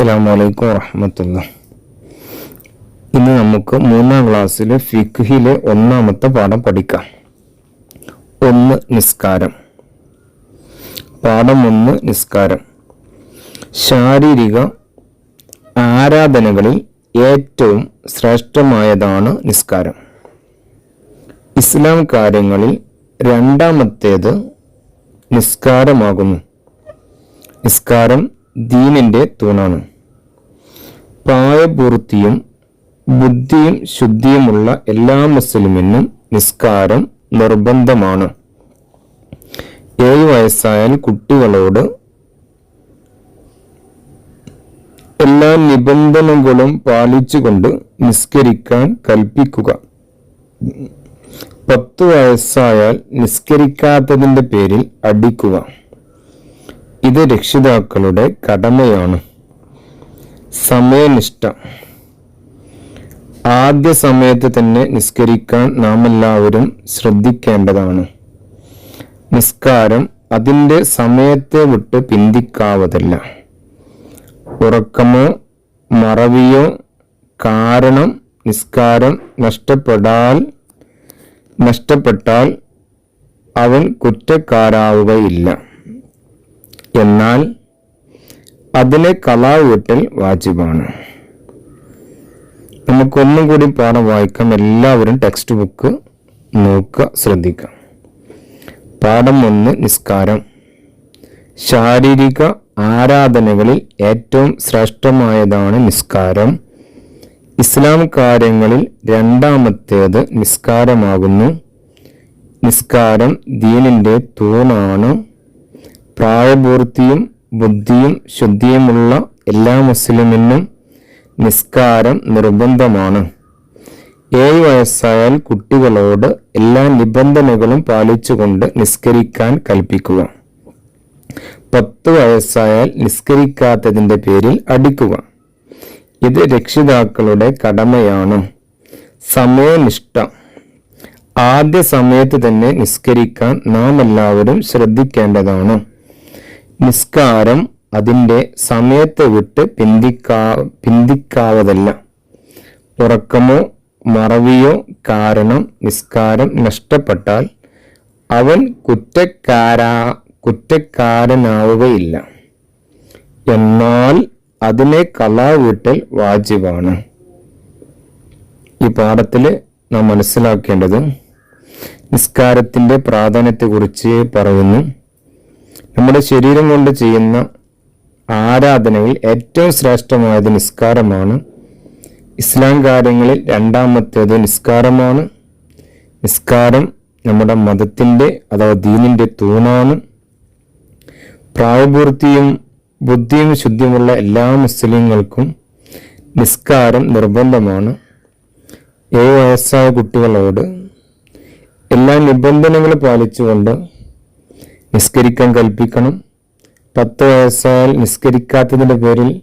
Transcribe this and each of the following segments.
അസ്സാം വലൈക്കും വറഹമത്തുള്ള ഇന്ന് നമുക്ക് മൂന്നാം ക്ലാസ്സിലെ ഫിഖിലെ ഒന്നാമത്തെ പാഠം പഠിക്കാം. ഒന്ന് നിസ്കാരം. പാഠം ഒന്ന് നിസ്കാരം. ശാരീരിക ആരാധനകളിൽ ഏറ്റവും ശ്രേഷ്ഠമായതാണ് നിസ്കാരം. ഇസ്ലാം കാര്യങ്ങളിൽ രണ്ടാമത്തേത് നിസ്കാരമാകുന്നു. നിസ്കാരം ദീനിന്റെ തൂണാണ്. പ്രായപൂർത്തിയും ബുദ്ധിയും ശുദ്ധിയുമുള്ള എല്ലാ മുസ്ലിമിനും നിസ്കാരം നിർബന്ധമാണ്. ഏഴ് വയസ്സായാൽ കുട്ടികളോട് എല്ലാ നിബന്ധനകളും പാലിച്ചുകൊണ്ട് നിസ്കരിക്കാൻ കൽപ്പിക്കുക. പത്ത് വയസ്സായാൽ നിസ്കരിക്കാത്തതിന്റെ പേരിൽ അടിക്കുക. ഇത് രക്ഷിതാക്കളുടെ കടമയാണ്. സമയനിഷ്ഠ. ആദ്യ സമയത്ത് തന്നെ നിസ്കരിക്കാൻ നാം എല്ലാവരും ശ്രദ്ധിക്കേണ്ടതാണ്. നിസ്കാരം അതിന്റെ സമയത്തെ വിട്ട് പിന്തിക്കാവതല്ല. ഉറക്കമോ മറവിയോ കാരണം നിസ്കാരം നഷ്ടപ്പെടാൽ നഷ്ടപ്പെട്ടാൽ അവൻ കുറ്റക്കാരാവുകയില്ല. എന്നാൽ അതിനെ കലാവ് വിട്ടൽ വാജിബാണ്. നമുക്കൊന്നും കൂടി പാഠം വായിക്കാം. എല്ലാവരും ടെക്സ്റ്റ് ബുക്ക് നോക്കുക ശ്രദ്ധിക്കാം പാഠം ഒന്ന് നിസ്കാരം. ശാരീരിക ആരാധനകളിൽ ഏറ്റവും ശ്രേഷ്ഠമായതാണ് നിസ്കാരം. ഇസ്ലാം കാര്യങ്ങളിൽ രണ്ടാമത്തേത് നിസ്കാരമാകുന്നു. നിസ്കാരം ദീനിന്റെ തൂണാണ്. പ്രായപൂർത്തിയും ബുദ്ധിയും ശുദ്ധിയുമുള്ള എല്ലാ മുസ്ലിമിനും നിസ്കാരം നിർബന്ധമാണ്. ഏഴ് വയസ്സായാൽ കുട്ടികളോട് എല്ലാ നിബന്ധനകളും പാലിച്ചുകൊണ്ട് നിസ്കരിക്കാൻ കൽപ്പിക്കുക. പത്ത് വയസ്സായാൽ നിസ്കരിക്കാത്തതിന്റെ പേരിൽ അടിക്കുക. ഇത് രക്ഷിതാക്കളുടെ കടമയാണ്. സമയനിഷ്ഠ. ആദ്യ സമയത്ത് തന്നെ നിസ്കരിക്കാൻ നാം എല്ലാവരും ശ്രദ്ധിക്കേണ്ടതാണ്. നിസ്കാരം അതിന്റെ സമയത്തെ വിട്ട് പിന്തിക്കാ പിന്തിക്കാവതല്ല. ഉറക്കമോ മറവിയോ കാരണം നിസ്കാരം നഷ്ടപ്പെട്ടാൽ അവൻ കുറ്റക്കാരാ കുറ്റക്കാരനാവുകയില്ല. എന്നാൽ അതിനെ കലാവീട്ടൽ വാജിബാണ്. ഈ പാഠത്തിൽ നാം മനസ്സിലാക്കേണ്ടത് നിസ്കാരത്തിന്റെ പ്രാധാന്യത്തെക്കുറിച്ച് പറയുന്നു. നമ്മുടെ ശരീരം കൊണ്ട് ചെയ്യുന്ന ആരാധനയിൽ ഏറ്റവും ശ്രേഷ്ഠമായത് നിസ്കാരമാണ്. ഇസ്ലാം കാര്യങ്ങളിൽ രണ്ടാമത്തേത് നിസ്കാരമാണ്. നിസ്കാരം നമ്മുടെ മതത്തിന്റെ അഥവാ ദീനിന്റെ തൂണാണ്. പ്രായപൂർത്തിയും ബുദ്ധിയും ശുദ്ധിയുമുള്ള എല്ലാ മുസ്ലിങ്ങൾക്കും നിസ്കാരം നിർബന്ധമാണ്. ഏഴ് വയസ്സായ കുട്ടികളോട് എല്ലാ നിബന്ധനകളും പാലിച്ചുകൊണ്ട് നിസ്കരിക്കാൻ കൽപ്പിക്കണം. പത്ത് വയസ്സായാൽ നിസ്കരിക്കാത്തതിന്റെ പേരിൽ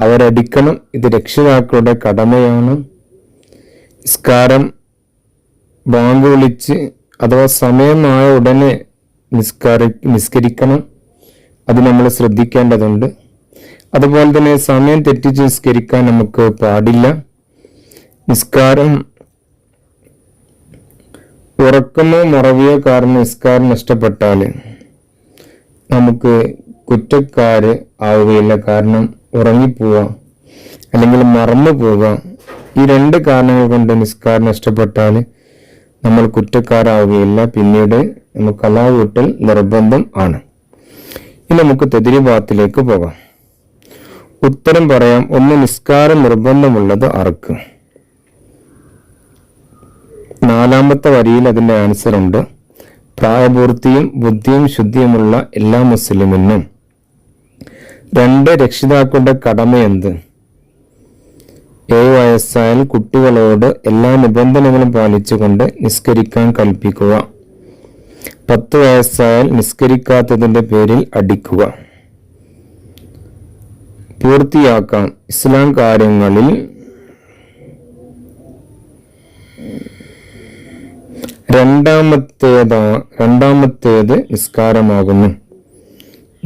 അവരടിക്കണം. ഇത് രക്ഷിതാക്കളുടെ കടമയാണ്. നിസ്കാരം ബാങ്ക് വിളിച്ച് അഥവാ സമയമായ ഉടനെ നിസ്കാരി നിസ്കരിക്കണം. അത് നമ്മൾ ശ്രദ്ധിക്കേണ്ടതുണ്ട്. അതുപോലെ തന്നെ സമയം തെറ്റിച്ച് നിസ്കരിക്കാൻ നമുക്ക് പാടില്ല. നിസ്കാരം ഉറക്കമോ മറവിയോ കാരണം നിസ്കാരം നഷ്ടപ്പെട്ടാൽ നമുക്ക് കുറ്റക്കാര് ആവുകയില്ല. കാരണം ഉറങ്ങിപ്പോവാം അല്ലെങ്കിൽ മറന്നു പോവുക ഈ രണ്ട് കാരണങ്ങൾ കൊണ്ട് നിസ്കാരം നഷ്ടപ്പെട്ടാൽ നമ്മൾ കുറ്റക്കാരാവുകയില്ല. പിന്നീട് നമുക്ക് അലാവ് വിട്ടൽ നിർബന്ധം ആണ്. ഇനി നമുക്ക് തെതിരിഭാഗത്തിലേക്ക് പോകാം. ഉത്തരം പറയാം ഒന്ന് നിസ്കാരം നിർബന്ധമുള്ളത് ആർക്ക്? നാലാമത്തെ വരിയിൽ അതിന്റെ ആൻസർ ഉണ്ട്. പ്രായപൂർത്തിയും ബുദ്ധിയും ശുദ്ധിയുമുള്ള എല്ലാ മുസ്ലിമിനും രണ്ട് രക്ഷിതാക്കളുടെ കടമയെന്ത് ഏഴ് വയസ്സായാൽ കുട്ടികളോട് എല്ലാ നിബന്ധനകളും പാലിച്ചുകൊണ്ട് നിസ്കരിക്കാൻ കൽപ്പിക്കുക. പത്ത് വയസ്സായാൽ നിസ്കരിക്കാത്തതിന്റെ പേരിൽ അടിക്കുക. പൂർത്തിയാക്കാൻ ഇസ്ലാം കാര്യങ്ങളിൽ രണ്ടാമത്തേതാ രണ്ടാമത്തേത് നിസ്കാരമാകുന്നു.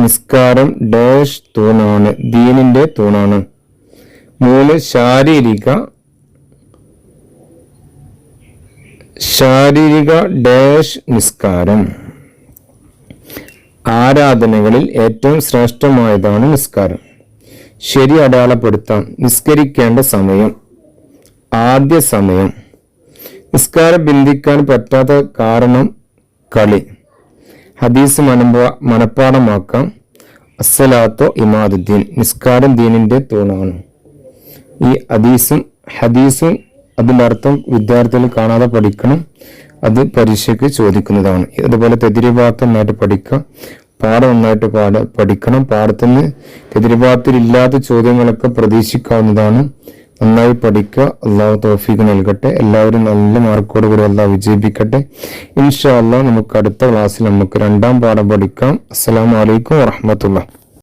നിസ്കാരം ഡാഷ് തൂണാണ് ദീനിന്റെ തൂണാണ്. മൂന്ന് ശാരീരിക ശാരീരിക ഡാഷ് നിസ്കാരം. ആരാധനകളിൽ ഏറ്റവും ശ്രേഷ്ഠമായതാണ് നിസ്കാരം. ശരി അടയാളപ്പെടുത്താം നിസ്കരിക്കേണ്ട സമയം ആദ്യ സമയം. നിസ്കാരം ബിന്ദിക്കാൻ പറ്റാത്ത കാരണം കളി. ഹദീസ് മനമ്പ മനപ്പാടമാക്കാം അസ്സലാത്തോ ഇമാദുദ്ദീൻ. നിസ്കാരം ദീനിന്റെ തൂണാണ്. ഈ ഹദീസും ഹദീസും അതിന്റെ അർത്ഥം വിദ്യാർത്ഥികൾ കാണാതെ പഠിക്കണം. അത് പരീക്ഷയ്ക്ക് ചോദിക്കുന്നതാണ്. അതുപോലെ തെതിരിഭാഗത്ത് നന്നായിട്ട് പഠിക്കുക പാഠം നന്നായിട്ട് പാട പഠിക്കണം. പാഠത്തിന് തെതിരിഭാഗത്തിൽ ഇല്ലാത്ത ചോദ്യങ്ങളൊക്കെ പ്രതീക്ഷിക്കാവുന്നതാണ്. നന്നായി പഠിക്കുക. അള്ളാഹു തോഫീക്ക് നൽകട്ടെ. എല്ലാവരും നല്ല മാർക്കോട് കൂടി വിജയിപ്പിക്കട്ടെ. ഇൻഷാ അള്ളാഹ് നമുക്ക് അടുത്ത ക്ലാസ്സിൽ നമുക്ക് രണ്ടാം പാഠം പഠിക്കാം. അസ്സലാമു വലൈക്കും വറഹമത്തുള്ള